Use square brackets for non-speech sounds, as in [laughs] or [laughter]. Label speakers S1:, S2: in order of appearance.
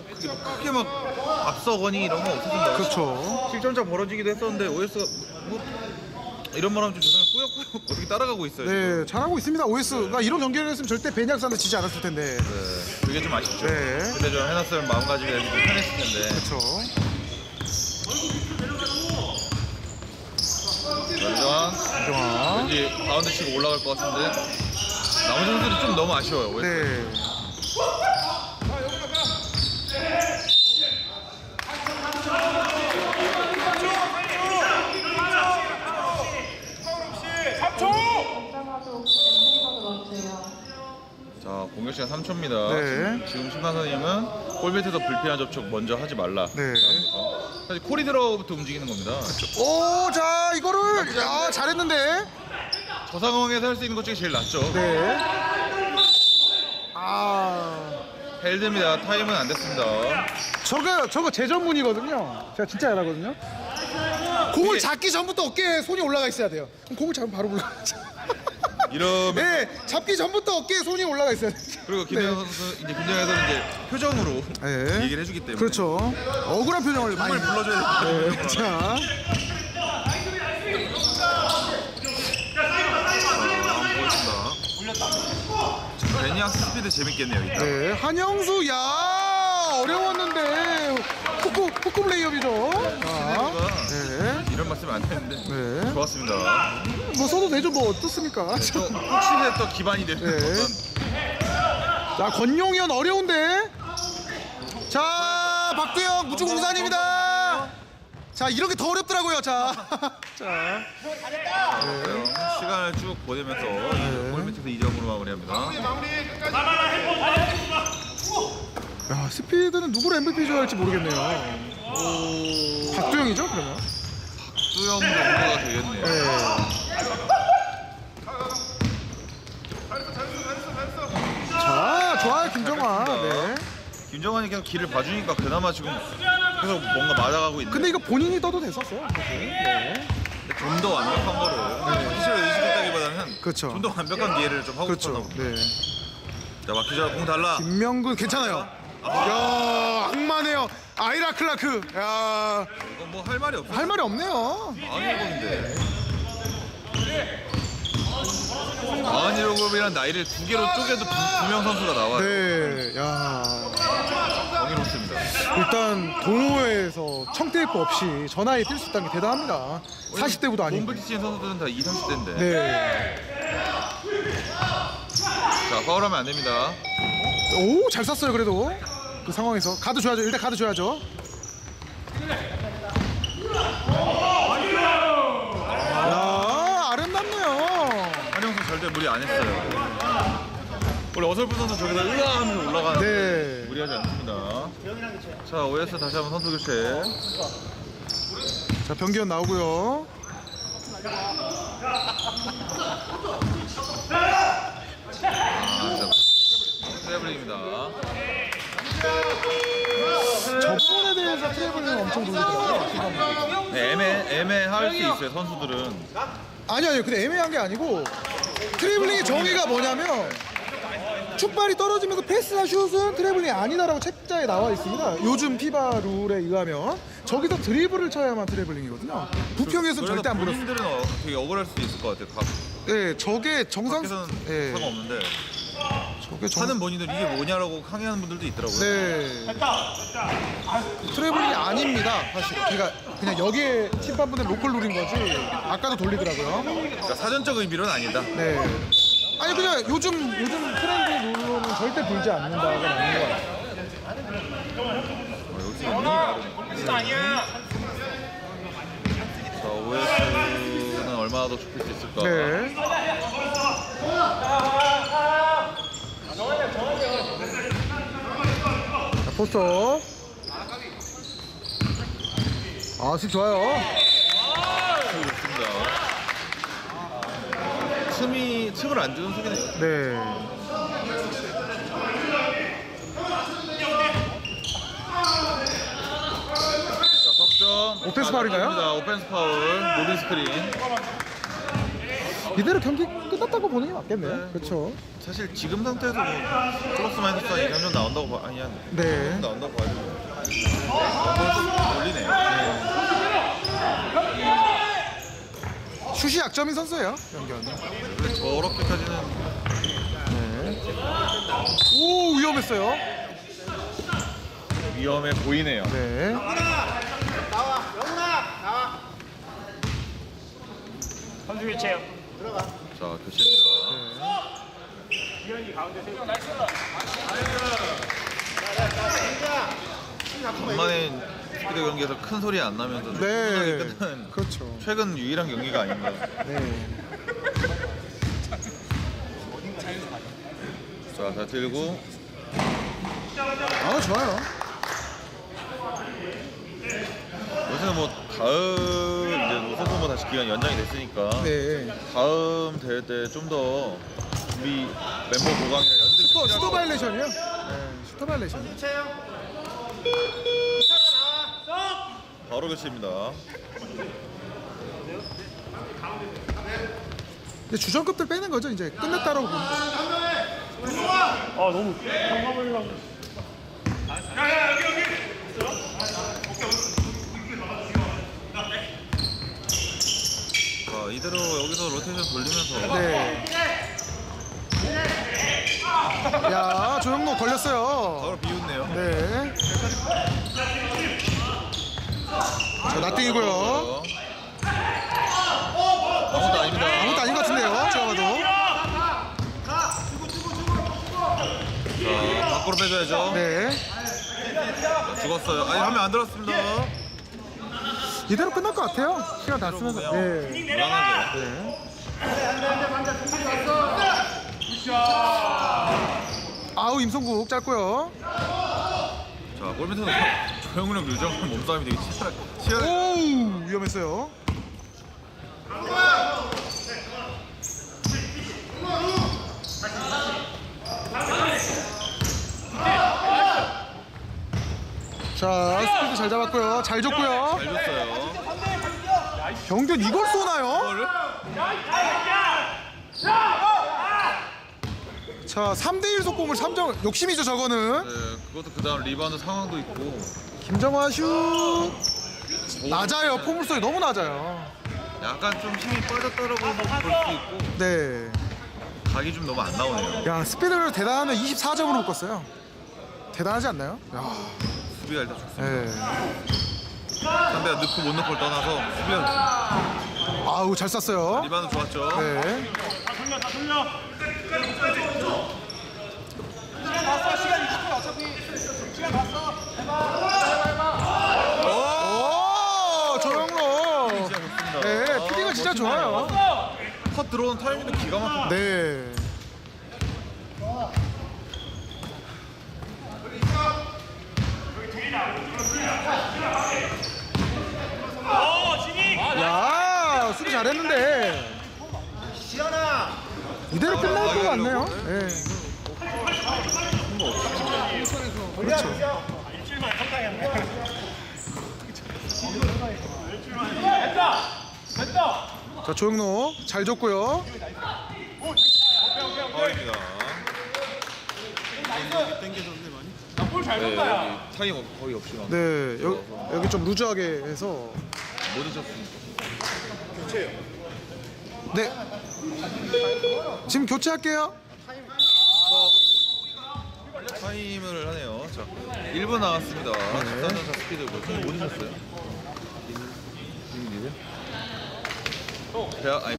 S1: 뭐 크게, 크게 막 앞서거니 이런 거 없었습니다.
S2: 그렇죠.
S1: 실점차 벌어지기도 했었는데 OS가 뭐 이런 말 하면 좀 죄송해요. 꾸역꾸역 [laughs] 어떻게 따라가고 있어요. 지금.
S2: 네, 잘하고 있습니다. OS가 이런 경기를 했으면 절대 베니악산도 지지 않았을 텐데.
S1: 네, 그게 좀 아쉽죠.
S2: 네.
S1: 근데 좀 해놨으면 마음가짐이 좀 편했을 텐데.
S2: 그렇죠.
S1: 연정
S2: 정아.
S1: 왠지 가운데 치고 올라갈 것 같은데 나머지 선수들이 좀 너무 아쉬워요. OS.
S2: 네.
S3: 공장하도 엔딩으로 넣어주세요.
S1: 자 3초입니다.
S2: 네.
S1: 지금 심판 선생님은 골 밑에서 불필요한 접촉 먼저 하지 말라.
S2: 네.
S1: 사실 코리드로부터 움직이는 겁니다.
S2: 오, 자, 이거를 야, 잘했는데.
S1: 저 상황에서 할 수 있는 것 중에 제일 낫죠.
S2: 네. 아.
S1: 헬드입니다. 타임은 안 됐습니다.
S2: 저거 저거 제 전문이거든요. 제가 진짜 잘하거든요. 공을 잡기 전부터 어깨에 손이 올라가 있어야 돼요. 그럼 공을 잡으면 바로 올라가죠.
S1: 이러면
S2: 네, 잡기 전부터 어깨에 손이 올라가 있어야 돼요.
S1: 그리고 김대현
S2: 네.
S1: 선수 이제 김대현에서는 이제 표정으로
S2: 네.
S1: 얘기를 해주기 때문에
S2: 그렇죠. 억울한 표정을 많이.
S1: 불러줘야 돼요.
S2: 네, 자.
S1: 베니앙스 스피드 재밌겠네요. 이따.
S2: 네, 한영수, 야, 어려웠는데 후쿠 후쿠 플레이업이죠. 자, 네,
S1: 이런 말씀 안 했는데
S2: 네.
S1: 좋았습니다.
S2: 뭐 써도 되죠, 뭐 어떻습니까?
S1: 또 혹시나 또 기반이 되는
S2: 네.
S1: 어떤
S2: 자, 권용현 어려운데. 자, 박두영 무주공산입니다. 자, 이렇게 더 어렵더라고요. 자, [laughs] 자,
S1: 시간을 쭉 보내면서 골 밑에서 2점으로 마무리합니다.
S2: 야, 스피드는 누구를 MVP 줘야 할지 모르겠네요. 박두영이죠, 그러면?
S1: 수영 정도가 되겠네요.
S2: 네. 자, 좋아요, 김정화. 네.
S1: 김정환이 계속 길을 봐주니까 그나마 지금 계속 뭔가 맞아가고 있는데
S2: 근데 이거 본인이 떠도 됐었어요. 사실. 네.
S1: 좀더 완벽한 거를 피시를 의식했다기보다는
S2: 그렇죠.
S1: 좀 더 완벽한 기회를 좀 하고
S2: 그렇죠.
S1: 싶었나
S2: 네.
S1: 자 막히자 공 달라
S2: 김명근 괜찮아요. 야, 악마네요. 아이라 클라크. 야,
S1: 이건 뭐 할 말이 없어
S2: 할 말이 없네요.
S1: 아니로급인데 아니로급이란 나이를 두 개로 쪼개도 두 명 선수가 나와요
S2: 네. 야.
S1: 정의롭습니다
S2: 일단 동호회에서 청테이프 없이 전화에 뛸 수 있다는 게 대단합니다. 40대부도 아니고.
S1: 몸부티 치는 선수들은 다 20, 30대인데
S2: 네.
S1: 자 파울하면 안 됩니다
S2: 오, 잘 쐈어요, 그래도. 그 상황에서 가드 줘야죠. 일단 가드 줘야죠. 야, 아름답네요.
S1: 한영수 절대 무리 안 했어요 원래 어설픈 선수 저기서 으아 하면서 올라가는데
S2: 네.
S1: 무리하지 않습니다 자 OS 다시 한번 선수 교체
S2: 자, 변기현 나오고요.
S1: 트래블링
S2: 엄청 돌리더라고요.
S1: 네, 애매, 애매할 수 있어요 선수들은.
S2: 아니 아니요. 근데 애매한 게 아니고 트래블링의 정의가 뭐냐면 축발이 떨어지면서 패스나 슛은 트래블링이 아니다라고 책자에 나와 있습니다. 요즘 피바 룰에 의하면 저기서 드리블을 쳐야만 트래블링이거든요. 부평에서는 절대 안 불었어요
S1: 본인들은 어, 되게 억울할 수도 있을 것 같아요. 각,
S2: 네 저게 정상
S1: 밖에서는
S2: 네,
S1: 상관없는데
S2: 저게 정...
S1: 하는 본인들 이게 뭐냐라고 항의하는 분들도 있더라고요.
S2: 네. 트래블링이 아닙니다 사실 그러니까 그냥 여기에 심판분의 로컬 룰인 거지 아까도 돌리더라고요.
S1: 그러니까 사전적 의미로는 아니다.
S2: 네. 아니 그냥 요즘 요즘 트렌드 룰로는 절대 불지 않는다가 맞는 것 같아요.
S1: 자 OS는 얼마나 더 좁힐 수 있을까?
S2: 네. 자, 포스터. 아, 습 좋아요.
S1: 좋습니다 틈이 틈을 안 주는 속이네요
S2: 네. 오펜스 파울인가요?
S1: 자, 오펜스 파울 모든 스크린
S2: 이대로 경기 끝났다고 보는 게 맞겠네요.
S1: 네.
S2: 그렇죠.
S1: 사실 지금 상태에서 뭐 플러스 마이너스 한 2년 나온다고 봐 아니 한
S2: 네.
S1: 나온다고 봐야 되네. 네.
S2: 슛이 약점인 선수예요. 연결.
S1: 저렇게까지는
S2: 네. 오 위험했어요.
S1: 위험해 보이네요.
S2: 네. 나와 영훈아 나와.
S4: 선수 교체요.
S1: 자 교체입니다. 간만에 스피드 경기에서 큰 소리 안 나면서 좀
S2: 네.
S1: 끝난
S2: 그렇죠.
S1: 최근 유일한 경기가 아닌가.
S2: 네.
S1: 자, 다 들고
S2: 아 좋아요.
S1: 요새는 뭐 다음 기간 연장이 됐으니까
S2: 네.
S1: 다음 대회 때 좀 더 준비 멤버 보강이나 연습
S2: 슈터 슈터 바일레이션이요? 네. 슈터 바일레이션.
S1: 바로 교체입니다.
S2: 근데 주전급들 빼는 거죠 이제 끝냈다라고 보는 거.
S4: 아 너무 감가버리려고.
S1: 자, 이대로 여기서 로테이션 돌리면서
S2: 네. 야 조영로 걸렸어요.
S1: 바로 비웃네요.
S2: 네. 자 나띵이고요.
S1: 아무것도 아닙니다.
S2: 아무것도 아닌 것 같은데요. 제가 봐도.
S1: 자, 밖으로 빼줘야죠.
S2: 네.
S1: 자, 죽었어요. 아니, 하면 안 들었습니다.
S2: 이대로 끝날 것 같아요. 시간 다 쓰면서. 네.
S1: 불안하게.
S2: 네. 아우 임성국 짧고요.
S1: 자, 골밑에서 조영훈이랑 류정훈 몸싸움이 되게 치열하, 치열해.
S2: 오 위험했어요. 자 스피드 잘 잡았고요. 잘 줬고요.
S1: 잘 줬어요.
S2: 병균 이걸 쏘나요?
S1: 이거를?
S2: 자 3대1 속공을 3점 욕심이죠 저거는.
S1: 네, 그것도 그 다음 리바운드 상황도 있고.
S2: 김정화 슛 낮아요 포물선이 너무 낮아요.
S1: 약간 좀 힘이 빠졌다라고 볼 수도 있고.
S2: 네.
S1: 각이 좀 너무 안 나오네요.
S2: 야 스피드를 대단하면 24점으로 묶었어요. 대단하지 않나요? 야.
S1: 수비가 일단 좋습니다.
S2: 네.
S1: 상대가 넣고 못 넣고 를 떠나서 수비가
S2: 아우 잘 쐈어요.
S1: 리바운드 좋았죠.
S2: 네.
S4: 다 돌려 다 돌려.
S2: 오 조영로.
S1: 진짜 좋습니다.
S2: 네 피디가 진짜 좋아요.
S1: 컷 들어오는 타이밍도 기가 막히고.
S2: 네. 야 수비 잘했는데. 이대로 끝날 것 같네요. 네. 그렇죠.
S4: 일주일만.
S2: 자 조영로 잘 줬고요.
S1: 파울입니다. 네, 여기 타임 없- 거의 없이 막
S2: 네 여, 여기 좀 루즈하게 해서
S1: 못 잊었습니다.
S2: 네 지금 교체할게요.
S1: 타임을 하네요. 자, 1분 나왔습니다. 14점 차 스피드 몇못 잊었어요? 대학 아니